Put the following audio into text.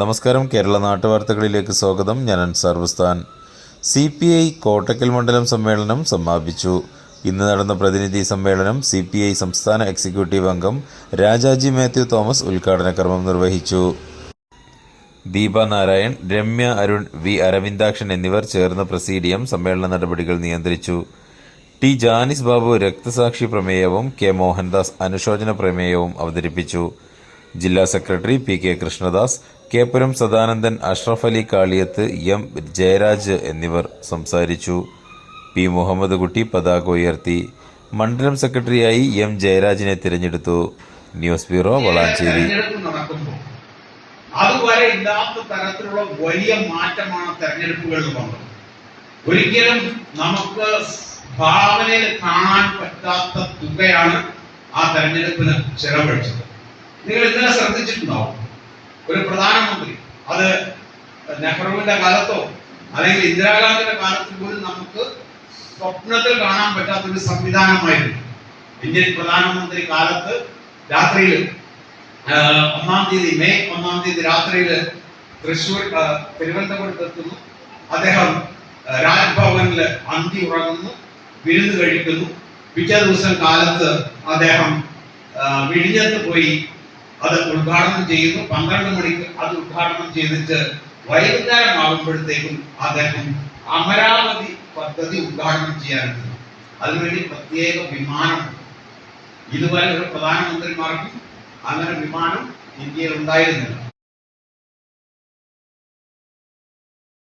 നമസ്കാരം. കേരള നാട്ടുവാർത്തകളിലേക്ക് സ്വാഗതം. ഞാൻ Ansar C P I Kottakkal മണ്ഡലം സമ്മേളനം സമാപിച്ചു. ഇന്ന് നടന്ന പ്രതിനിധി സമ്മേളനം സി പി ഐ സംസ്ഥാന എക്സിക്യൂട്ടീവ് അംഗം രാജാജി മാത്യു തോമസ് ഉദ്ഘാടന കർമ്മം നിർവഹിച്ചു. ദീപ നാരായൺ രമ്യ അരുൺ വി അരവിന്ദാക്ഷൻ എന്നിവർ ചേർന്ന് പ്രസീഡിയം സമ്മേളന നടപടികൾ നിയന്ത്രിച്ചു. ടി ജാനിസ് ബാബു രക്തസാക്ഷി പ്രമേയവും കെ മോഹൻദാസ് അനുശോചന പ്രമേയവും അവതരിപ്പിച്ചു. ജില്ലാ secretary P K Krishnadas Keppuram Sadanandan Ashraf Ali Kaliyath M Jayaraj എന്നിവർ സംസാരിച്ചു. പി മുഹമ്മദ് കുട്ടി പതാക ഉയർത്തി. മണ്ഡലം സെക്രട്ടറിയായി എം ജയരാജിനെ തിരഞ്ഞെടുത്തു. News bureau Valanchery. അതുവരെ ഇല്ലാത്ത തരത്തിലുള്ള വലിയ മാറ്റമാണ് തെരഞ്ഞെടുപ്പുകളിൽ വന്നത്. ഒരിക്കലും നമുക്ക് ഭാവനയിൽ കാണാൻ പറ്റാത്ത തുകയാണ് ആ തെരഞ്ഞെടുപ്പിന് ചെലവഴിച്ചത്. നിങ്ങൾ ഇതിനെ ശ്രദ്ധിച്ചിട്ടുണ്ടാവും. ഒരു പ്രധാനമന്ത്രി. അത് നെഹ്റുവിന്റെ കാലത്തോ അല്ലെങ്കിൽ ഇന്ദിരാഗാന്ധിയുടെ കാലത്ത് പോലും നമുക്ക് സ്വപ്നത്തിൽ കാണാൻ പറ്റാത്ത ഒരു സംവിധാനമായിരുന്നു. ഇന്ത്യൻ പ്രധാനമന്ത്രി കാലത്ത് രാത്രിയിൽ ഒന്നാം തീയതി മെയ് ഒന്നാം തീയതി രാത്രിയിൽ തൃശ്ശൂർ ആഹ് തിരുവനന്തപുരത്ത് എത്തുന്നു അദ്ദേഹം രാജ്ഭവനിൽ അന്തി ഉറങ്ങുന്നു വിരുന്ന് കഴിക്കുന്നു. പിറ്റേ ദിവസം കാലത്ത് അദ്ദേഹം വിഴിഞ്ഞത്ത് പോയി അത് ഉദ്ഘാടനം ചെയ്യുന്നു. പന്ത്രണ്ട് മണിക്ക് അത് ഉദ്ഘാടനം ചെയ്തിട്ട് വൈകുന്നേരം ആകുമ്പോഴത്തേക്കും അദ്ദേഹം അമരാവതി പദ്ധതി ഉദ്ഘാടനം ചെയ്യാറുണ്ട്. അതിനുവേണ്ടി പ്രത്യേക വിമാനം ഇതുവരെ ഒരു പ്രധാനമന്ത്രിമാർക്കും അങ്ങനെ വിമാനം ഇന്ത്യയിൽ ഉണ്ടായിരുന്നില്ല.